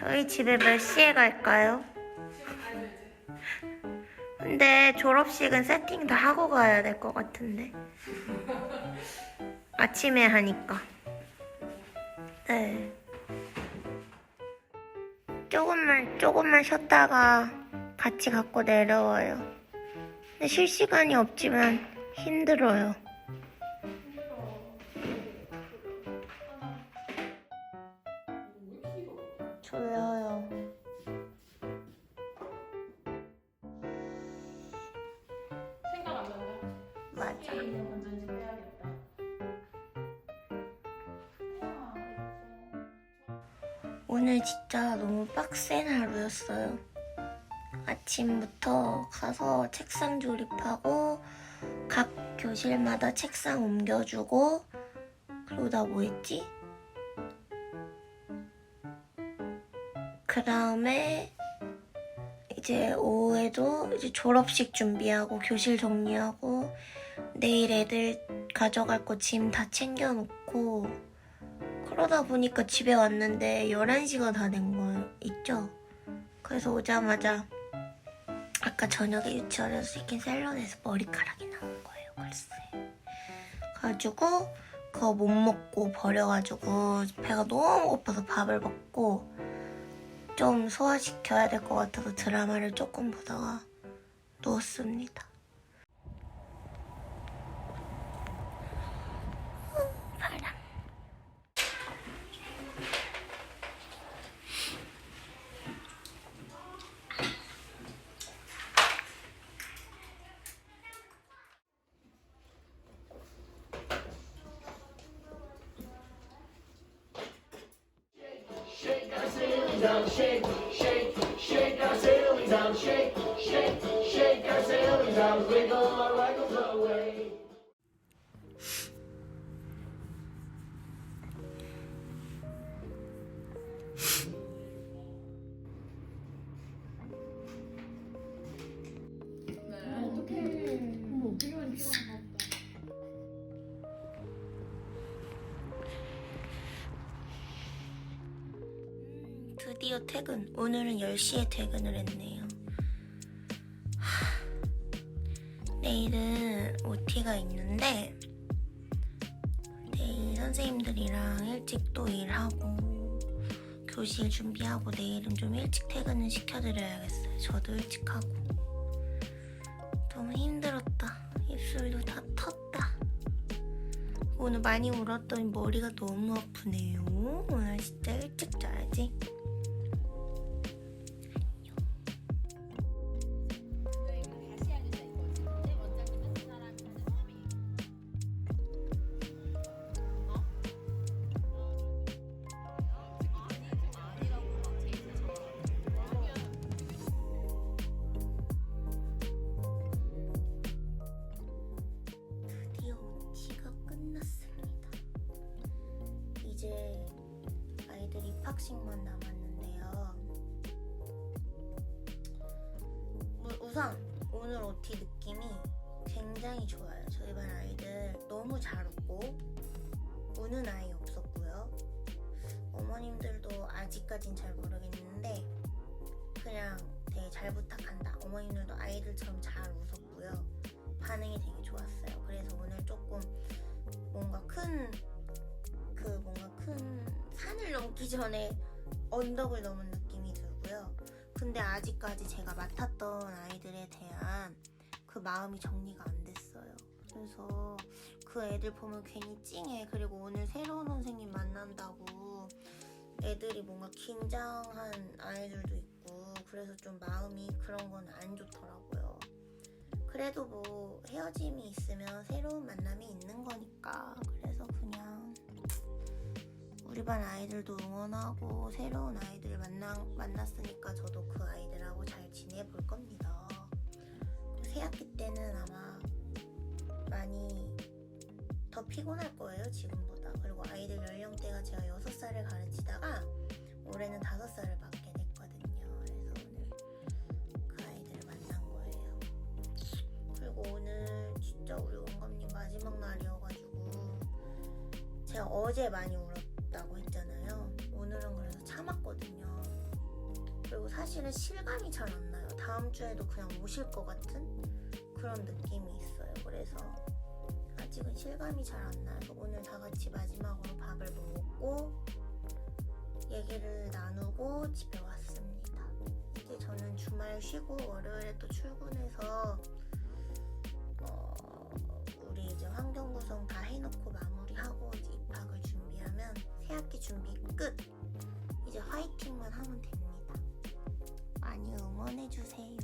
저희 집에 몇 시에 갈까요? 근데 졸업식은 세팅 다 하고 가야 될 것 같은데. 아침에 하니까. 네. 조금만, 조금만 쉬었다가 같이 갖고 내려와요. 근데 쉴 시간이 없지만 힘들어요. 졸려요. 생각 안 난다. 맞아. 게임은 건전지 빼야겠다. 오늘 진짜 너무 빡센 하루였어요. 아침부터 가서 책상 조립하고 각 교실마다 책상 옮겨주고 그리고 나뭐 했지? 그 다음에 이제 오후에도 이제 졸업식 준비하고 교실 정리하고 내일 애들 가져갈 거 짐 다 챙겨놓고 그러다 보니까 집에 왔는데 11시가 다 된 거 있죠? 그래서 오자마자 아까 저녁에 유치원에서 시킨 샐러드에서 머리카락이 나온 거예요, 글쎄. 가지고 그거 못 먹고 버려가지고 배가 너무 고파서 밥을 먹고 좀 소화시켜야 될 것 같아서 드라마를 조금 보다가 누웠습니다. 드디어 퇴근. 오늘은 10시에 퇴근을 했네요. 내일은 OT가 있는데 내일 선생님들이랑 일찍 또 일하고 교실 준비하고 내일은 좀 일찍 퇴근을 시켜드려야겠어요. 저도 일찍 하고. 너무 힘들었다. 입술도 다 텄다. 오늘 많이 울었더니 머리가 너무 아프네요. 오늘 진짜 일찍 자야지. 입학식만 남았는데요. 우- 우선 오늘 OT 느낌이 굉장히 좋아요. 저희 반 아이들 너무 잘 웃고 우는 아이 없었고요. 어머님들도 아직까진 잘 모르겠는데 그냥 되게 잘 부탁한다. 어머님들도 아이들처럼 잘 웃었고 전에 언덕을 넘은 느낌이 들고요. 근데 아직까지 제가 맡았던 아이들에 대한 그 마음이 정리가 안 됐어요. 그래서 그 애들 보면 괜히 찡해. 그리고 오늘 새로운 선생님 만난다고 애들이 뭔가 긴장한 아이들도 있고 그래서 좀 마음이 그런 건 안 좋더라고요. 그래도 뭐 헤어짐이 있으면 새로운 만남이 있는 거니까 그래서 그냥 우리 반 아이들도 응원하고 새로운 아이들 만나, 만났으니까 저도 그 아이들하고 잘 지내볼 겁니다. 새 학기 때는 아마 많이 더 피곤할 거예요 지금보다. 그리고 아이들 연령대가 제가 6살을 가르치다가 올해는 5살을 받게 됐거든요. 그래서 오늘 그 아이들을 만난 거예요. 그리고 오늘 진짜 우리 원감님 마지막 날이어가지고 제가 어제 많이 울 사실은 실감이 잘 안 나요. 다음 주에도 그냥 오실 것 같은 그런 느낌이 있어요. 그래서 아직은 실감이 잘 안 나요. 오늘 다 같이 마지막으로 밥을 먹고 얘기를 나누고 집에 왔습니다. 이제 저는 주말 쉬고 월요일에 또 출근해서 어, 우리 이제 환경 구성 다 해놓고 마무리하고 이제 입학을 준비하면 새 학기 준비 끝. 전해주세요.